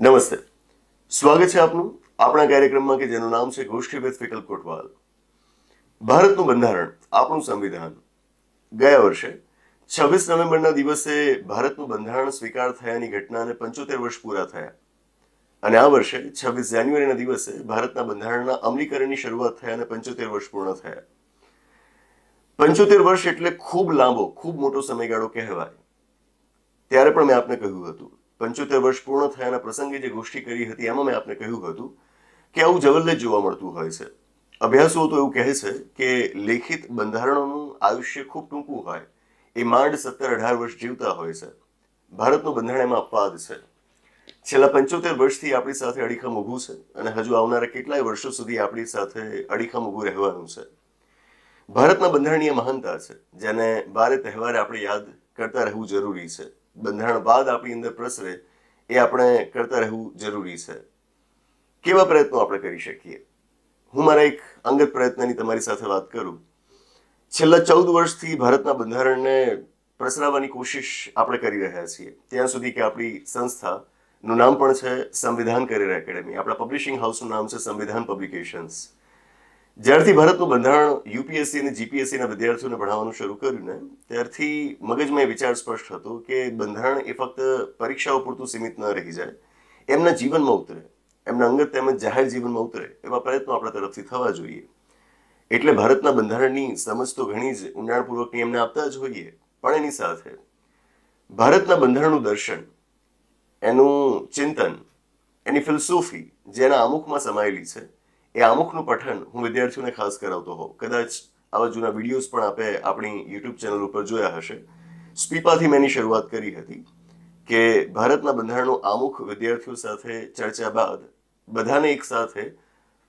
નમસ્તે. સ્વાગત છે આપનું આપણા કાર્યક્રમમાં કે જેનું નામ છે ગોષ્ઠી વિથ ફિકલ કોટવાલ. ભારતનું બંધારણ, આપણું સંવિધાન. ગયા વર્ષે છવ્વીસ નવેમ્બરના દિવસે ભારતનું બંધારણ સ્વીકાર થયાની ઘટનાને પંચોતેર વર્ષ પૂરા થયા. અને આ વર્ષે છવ્વીસ જાન્યુઆરીના દિવસે ભારતના બંધારણના અમલીકરણની શરૂઆત થયાને પંચોતેર વર્ષ પૂર્ણ થયા. પંચોતેર વર્ષ એટલે ખૂબ લાંબો, ખૂબ મોટો સમયગાળો કહેવાય. ત્યારે પણ મેં આપને કહ્યું હતું પંચોતેર વર્ષ પૂર્ણ થયાના પ્રસંગે જે ગોષ્ઠી કરી હતી, એમાં મેં આપને કહ્યું હતું કે આવું જવલ્લે જોવા મળતું હોય છે. અભ્યાસો તો એવું કહે છે કે લેખિત બંધારણોનું આયુષ્ય ખૂબ ટૂંકું હોય. એ માંડ સત્તર અઢાર વર્ષ જીવતા હોય છે. ભારતનું બંધારણ એમાં અપવાદ છે. છેલ્લા પંચોતેર વર્ષથી આપણી સાથે અડીખમ ઊભું છે અને હજુ આવનારા કેટલાય વર્ષો સુધી આપણી સાથે અડીખમ ઊભું રહેવાનું છે. ભારતના બંધારણીય મહાનતા છે, જેને બારે તહેવારે આપણે યાદ કરતા રહેવું જરૂરી છે. બંધારણ બાદ આપણી અંદર પ્રસરે એ આપણે કરતા રહેવું જરૂરી છે. કેવા પ્રયત્નો આપણે કરી શકીએ? હું મારા એક અંગત પ્રયત્નની તમારી સાથે વાત કરું. છેલ્લા ચૌદ વર્ષથી ભારતના બંધારણને પ્રસરાવવાની કોશિશ આપણે કરી રહ્યા છીએ. ત્યાં સુધી કે આપણી સંસ્થાનું નામ પણ છે સંવિધાન કરિયર એકેડેમી. આપણા પબ્લિશિંગ હાઉસનું નામ છે સંવિધાન પબ્લિકેશન્સ જ્યારથી ભારતનું બંધારણ યુપીએસસી અને જીપીએસસીના વિદ્યાર્થીઓને ભણાવવાનું શરૂ કર્યું ને, ત્યારથી મગજમાં એ વિચાર સ્પષ્ટ હતો કે બંધારણ એ ફક્ત પરીક્ષાઓ પૂરતું સીમિત ન રહી જાય, એમના જીવનમાં ઉતરે, એમના અંગત તેમજ જાહેર જીવનમાં ઉતરે એવા પ્રયત્નો આપણા તરફથી થવા જોઈએ. એટલે ભારતના બંધારણની સમજ તો ઘણી જ ઊંડાણપૂર્વકની એમને આપતા જ હોઈએ, પણ એની સાથે ભારતના બંધારણનું દર્શન, એનું ચિંતન, એની ફિલસૂફી જેના અમુકમાં સમાયેલી છે એ આમુખનું પઠન હું વિદ્યાર્થીઓને ખાસ કરાવતો હોઉં. કદાચ આવા જૂના વિડીયોઝ પણ આપે આપણી યુટ્યુબ ચેનલ ઉપર જોયા હશે. સ્પીપાથી મેં એની શરૂઆત કરી હતી કે ભારતના બંધારણનું આમુખ વિદ્યાર્થીઓ સાથે ચર્ચા બાદ બધાને એક સાથે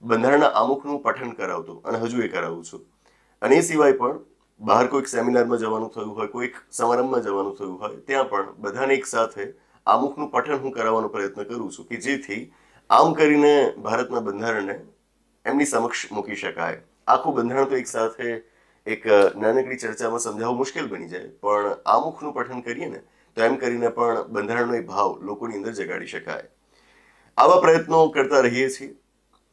બંધારણના આમુખનું પઠન કરાવતો અને હજુ એ કરાવું છું. અને એ સિવાય પણ બહાર કોઈક સેમિનારમાં જવાનું થયું હોય, કોઈક સમારંભમાં જવાનું થયું હોય, ત્યાં પણ બધાને એક સાથે આમુખનું પઠન હું કરાવવાનો પ્રયત્ન કરું છું કે જેથી આમ કરીને ભારતના બંધારણને એમની સમક્ષ મૂકી શકાય. આખું બંધારણ તો એક સાથે એક નાનકડી ચર્ચામાં સમજાવવું મુશ્કેલ બની જાય. પણ આમુખનું પઠન કરીએ ને, તો એમ કરીને પણ બંધારણનો એ ભાવ લોકોની અંદર જગાડી શકાય. આવા પ્રયત્નો કરતા રહીએ છીએ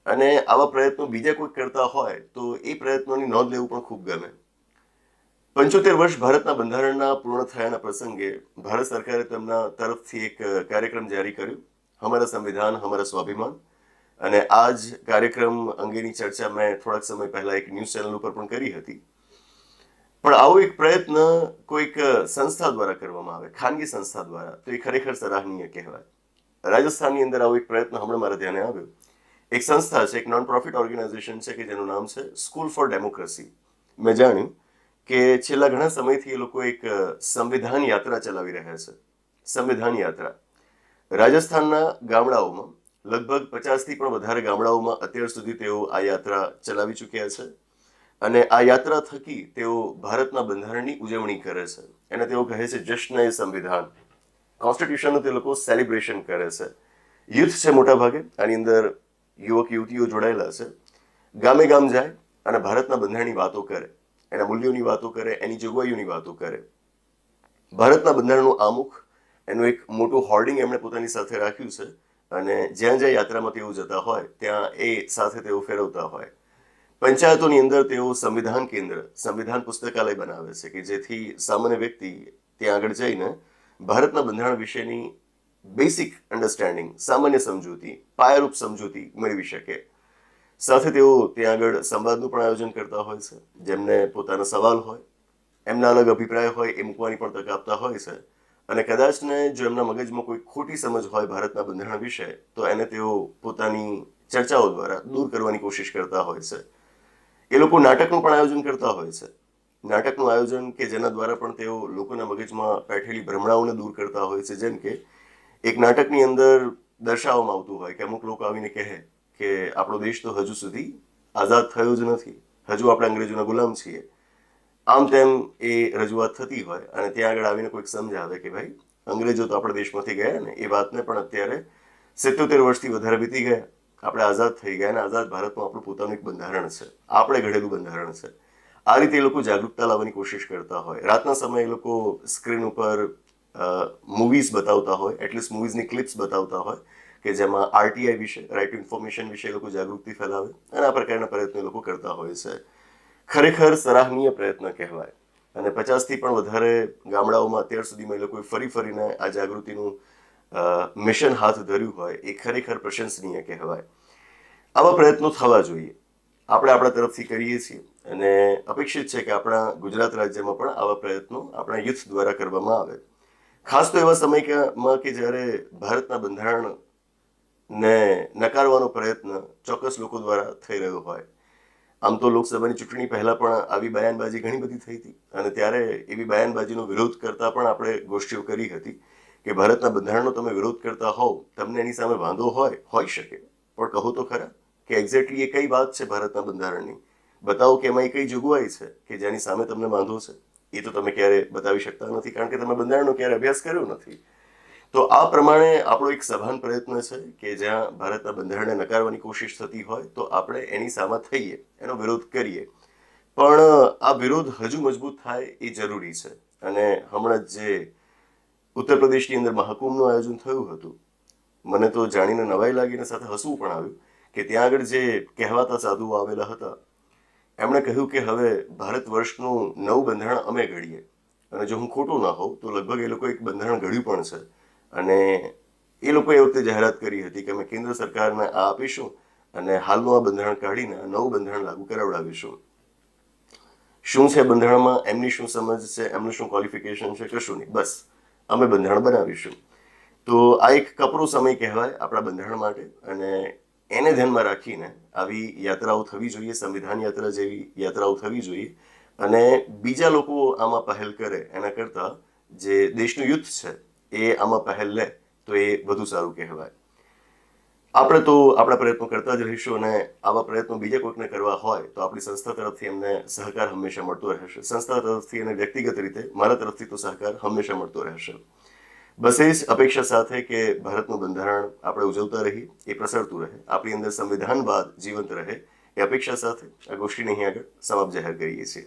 અને આવા પ્રયત્નો બીજા કોઈ કરતા હોય તો એ પ્રયત્નોની નોંધ લેવું પણ ખૂબ ગમે. પંચોતેર વર્ષ ભારતના બંધારણના પૂર્ણ થયાના પ્રસંગે ભારત સરકારે તેમના તરફથી એક કાર્યક્રમ જારી કર્યો. હમારા સંવિધાન, હમારા સ્વાભિમાન અને આ જ કાર્યક્રમ અંગેની ચર્ચા મેં થોડાક સમય પહેલા એક ન્યૂઝ ચેનલ ઉપર પણ કરી હતી. પણ આવો એક પ્રયત્ન કોઈક સંસ્થા દ્વારા કરવામાં આવે, ખાનગી સંસ્થા દ્વારા, તો એ ખરેખર સરાહનીય કહેવાય. રાજસ્થાનની અંદર આવો એક પ્રયત્ન હમણાં મારા ધ્યાને આવ્યો. એક સંસ્થા છે, એક નોન પ્રોફિટ ઓર્ગેનાઇઝેશન છે કે જેનું નામ છે સ્કૂલ ફોર ડેમોક્રેસી મેં જાણ્યું કે છેલ્લા ઘણા સમયથી એ લોકો એક સંવિધાન યાત્રા ચલાવી રહ્યા છે. સંવિધાન યાત્રા. રાજસ્થાનના ગામડાઓમાં લગભગ પચાસથી પણ વધારે ગામડાઓમાં અત્યાર સુધી તેઓ આ યાત્રા ચલાવી ચૂક્યા છે. અને આ યાત્રા થકી તેઓ ભારતના બંધારણની ઉજવણી કરે છે. એને તેઓ કહે છે જશ્ન એ સંવિધાન. કોન્સ્ટિટ્યુશનનું તે લોકો સેલિબ્રેશન કરે છે. યુથ છે મોટા ભાગે આની અંદર યુવક યુવતીઓ જોડાયેલા છે. ગામે ગામ જાય અને ભારતના બંધારણની વાતો કરે. એના મૂલ્યોની વાતો કરે, એની જોગવાઈઓની વાતો કરે. ભારતના બંધારણનું આમુખ એનું એક મોટું હોર્ડિંગ એમણે પોતાની સાથે રાખ્યું છે. અને જ્યાં જ્યાં યાત્રામાં તેઓ જતા હોય, ત્યાં એ સાથે તેઓ ફેરવતા હોય. પંચાયતોની અંદર તેઓ સંવિધાન કેન્દ્ર, સંવિધાન પુસ્તકાલય બનાવે છે કે જેથી સામાન્ય વ્યક્તિ ત્યાં આગળ જઈને ભારતના બંધારણ વિશેની બેસિક અન્ડરસ્ટેન્ડિંગ સામાન્ય સમજૂતી, પાયારૂપ સમજૂતી મેળવી શકે. સાથે તેઓ ત્યાં આગળ સંવાદનું પણ આયોજન કરતા હોય છે. જેમને પોતાના સવાલ હોય, એમના અલગ અભિપ્રાય હોય, એ મૂકવાની પણ તક આપતા હોય છે. અને કદાચ ને જો એમના મગજમાં કોઈ ખોટી સમજ હોય ભારતના બંધારણ વિશે, તો એને તેઓ પોતાની ચર્ચાઓ દ્વારા દૂર કરવાની કોશિશ કરતા હોય છે. એ લોકો નાટકનું પણ આયોજન કરતા હોય છે. નાટકનું આયોજન કે જેના દ્વારા પણ તેઓ લોકોના મગજમાં બેઠેલી ભ્રમણાઓને દૂર કરતા હોય છે, જેમ કે એક નાટકની અંદર દર્શાવવામાં આવતું હોય કે અમુક લોકો આવીને કહે કે આપણો દેશ તો હજુ સુધી આઝાદ થયો જ નથી. હજુ આપણે અંગ્રેજોના ગુલામ છીએ. આમ તેમ એ રજૂઆત થતી હોય અને ત્યાં આગળ આવીને કોઈક સમજાવે કે ભાઈ, અંગ્રેજો તો આપણા દેશમાંથી ગયા ને, એ વાતને પણ અત્યારે સિત્તોતેર વર્ષથી વધારે વીતી ગયા. આપણે આઝાદ થઈ ગયા અને આઝાદ ભારતમાં આપણું પોતાનું એક બંધારણ છે. આપણે ઘડેલું બંધારણ છે. આ રીતે એ લોકો જાગૃતતા લાવવાની કોશિશ કરતા હોય. રાતના સમયે એ લોકો સ્ક્રીન ઉપર મૂવીઝ બતાવતા હોય એટલીસ્ટ મૂવીઝની ક્લિપ્સ બતાવતા હોય, કે જેમાં આરટીઆઈ વિશે રાઇટ ઇન્ફોર્મેશન વિશે એ લોકો જાગૃતિ ફેલાવે અને આ પ્રકારના પ્રયત્નો લોકો કરતા હોય છે. ખરેખર સરાહનીય પ્રયત્ન કહેવાય. અને પચાસથી પણ વધારે ગામડાઓમાં અત્યાર સુધીમાં એ લોકોએ ફરી ફરીને આ જાગૃતિનું મિશન હાથ ધર્યું હોય એ ખરેખર પ્રશંસનીય કહેવાય. આવા પ્રયત્નો થવા જોઈએ. આપણે આપણા તરફથી કરીએ છીએ. અને અપેક્ષિત છે કે આપણા ગુજરાત રાજ્યમાં પણ આવા પ્રયત્નો આપણા યુથ દ્વારા કરવામાં આવે. ખાસ તો એવા સમયમાં કે જ્યારે ભારતના બંધારણને નકારવાનો પ્રયત્ન ચોક્કસ લોકો દ્વારા થઈ રહ્યો હોય આમ તો લોકસભાની ચૂંટણી પહેલા પણ આવી બયાનબાજી ઘણી બધી થઈ હતી અને ત્યારે એવી બયાનબાજીનો વિરોધ કરતા પણ આપણે ગોષ્ઠીઓ કરી હતી કે ભારતના બંધારણનો તમે વિરોધ કરતા હોવ, તમને એની સામે વાંધો હોય હોઈ શકે. પણ કહો તો ખરા કે એક્ઝેક્ટલી એ કઈ વાત છે ભારતના બંધારણની? બતાવો કે એમાં એ કઈ જોગવાઈ છે કે જેની સામે તમને વાંધો છે? એ તો તમે ક્યારે બતાવી શકતા નથી, કારણ કે તમે બંધારણનો ક્યારે અભ્યાસ કર્યો નથી. તો આ પ્રમાણે આપણો એક સભાન પ્રયત્ન છે કે જ્યાં ભારતના બંધારણને નકારવાની કોશિશ થતી હોય, તો આપણે એની સામે થઈએ, એનો વિરોધ કરીએ. પણ આ વિરોધ હજુ મજબૂત થાય એ જરૂરી છે. અને હમણાં જ ઉત્તર પ્રદેશની અંદર મહાકુંભનું આયોજન થયું હતું, મને તો જાણીને નવાઈ લાગીને સાથે હસવું પણ આવ્યું કે ત્યાં આગળ જે કહેવાતા સાધુઓ આવેલા હતા, એમણે કહ્યું કે હવે ભારત વર્ષનું નવું બંધારણ અમે ઘડીએ. અને જો હું ખોટું ના હોઉં, તો લગભગ એ લોકો એક બંધારણ ઘડ્યું પણ છે. અને એ લોકોએ એ વખતે જાહેરાત કરી હતી કે અમે કેન્દ્ર સરકારને આ આપીશું અને હાલનું આ બંધારણ કાઢીને નવું બંધારણ લાગુ કરાવડાવીશું. શું છે બંધારણમાં? એમની શું સમજ છે? એમનું શું ક્વોલિફિકેશન છે? કશું નહીં. બસ. અમે બંધારણ બનાવીશું. તો આ એક કપરો સમય કહેવાય આપણા બંધારણ માટે અને એને ધ્યાનમાં રાખીને આવી યાત્રાઓ થવી જોઈએ, સંવિધાન યાત્રા જેવી યાત્રાઓ થવી જોઈએ અને બીજા લોકો આમાં પહેલ કરે એના કરતાં જે દેશનું યુદ્ધ છે એ આમાં પહેલ લે, તો એ વધુ સારું કહેવાય. આપણે તો આપણા પ્રયત્નો કરતા જ રહીશું અને આવા પ્રયત્નો બીજા કોઈકને કરવા હોય, તો આપણી સંસ્થા તરફથી એમને સહકાર હંમેશા મળતો રહેશે. સંસ્થા તરફથી અને વ્યક્તિગત રીતે મારા તરફથી તો સહકાર હંમેશા મળતો રહેશે. બસ એ જ અપેક્ષા સાથે કે ભારતનું બંધારણ આપણે ઉજવતા રહીએ, એ પ્રસરતું રહે. આપણી અંદર સંવિધાન બાદ જીવંત રહે, એ અપેક્ષા સાથે આ ગોષ્ઠીને અહીં આગળ સમાપ્ત જાહેર કરીએ છીએ.